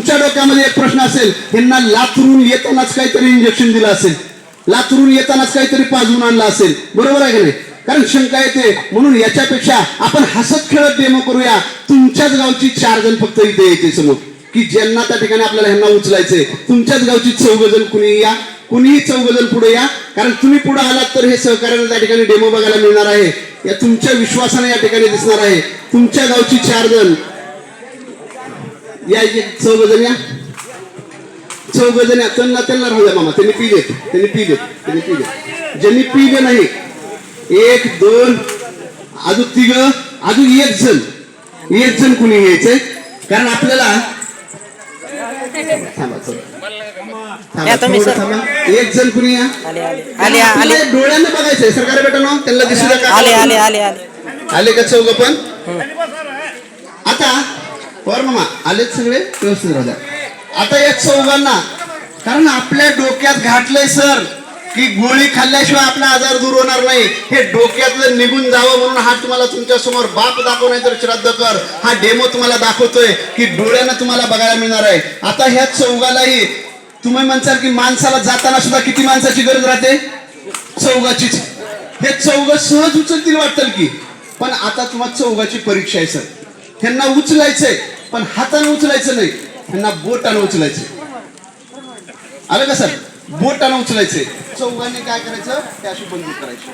तुमच्या डोक्यामध्ये एक प्रश्न असेल यांना लाथरून येतानाच काहीतरी इंजेक्शन दिलं असेल लाथरून येतानाच काहीतरी पाजवून आणलं असेल. बरोबर आहे का नाही? कारण शंका येते म्हणून याच्यापेक्षा आपण हसत खेळत डेमो करूया. तुमच्याच गावची चार जण फक्त इथे येते समोर. की ज्यांना त्या ठिकाणी आपल्याला ह्यांना उचलायचंय. तुमच्याच गावची चौघ जण कुणी या? कुणीही चौघ जण पुढे या. कारण तुम्ही पुढे आलात तर हे सहकार्याने त्या ठिकाणी डेमो बघायला मिळणार आहे. या तुमच्या विश्वासाने या ठिकाणी दिसणार आहे. तुमच्या गावची चार जण या चौघ जण या. चौघ जण या. त्यांना त्यांना राहू द्या मामा. त्यांनी पिले त्यांनी पिले त्यांनी पिले ज्यांनी पिले नाही एक दोन अजून तिघ अजून एक जण. एक जण कुणी यायचंय? कारण आपल्याला. एक जण कुणी या? डोळ्यांना बघायचंय. सरकार बेटा ना त्यांना दिसू आले आले आले आले. का चौघ पण? आता वर मामा आलेत सगळे? व्यवस्थित राहू द्या. आता या चौघांना कारण आपल्या डोक्यात घातलंय सर की गोळी खाल्ल्याशिवाय आपला आजार दूर होणार नाही. हे डोक्यातलं निघून जावं म्हणून हा तुम्हाला तुमच्यासमोर बाप दाखवणे तर श्राद्ध कर. हा डेमो तुम्हाला दाखवतोय की डोळ्यानं तुम्हाला बघायला मिळणार आहे. आता ह्या चौघालाही तुम्ही म्हणसाल की माणसाला जाताना सुद्धा किती माणसाची गरज राहते? चौघाचीच. हे चौघ सहज उचलतील वाटतं की. पण आता तुम्हाला चौघाची परीक्षा आहे सर. ह्यांना उचलायचंय पण हाताने उचलायचं नाही. ह्यांना बोटानं उचलायचंय. आलं का सर बोटानं उचलायचंय. चौघांनी काय करायचं? ते अशी बंदूक करायची.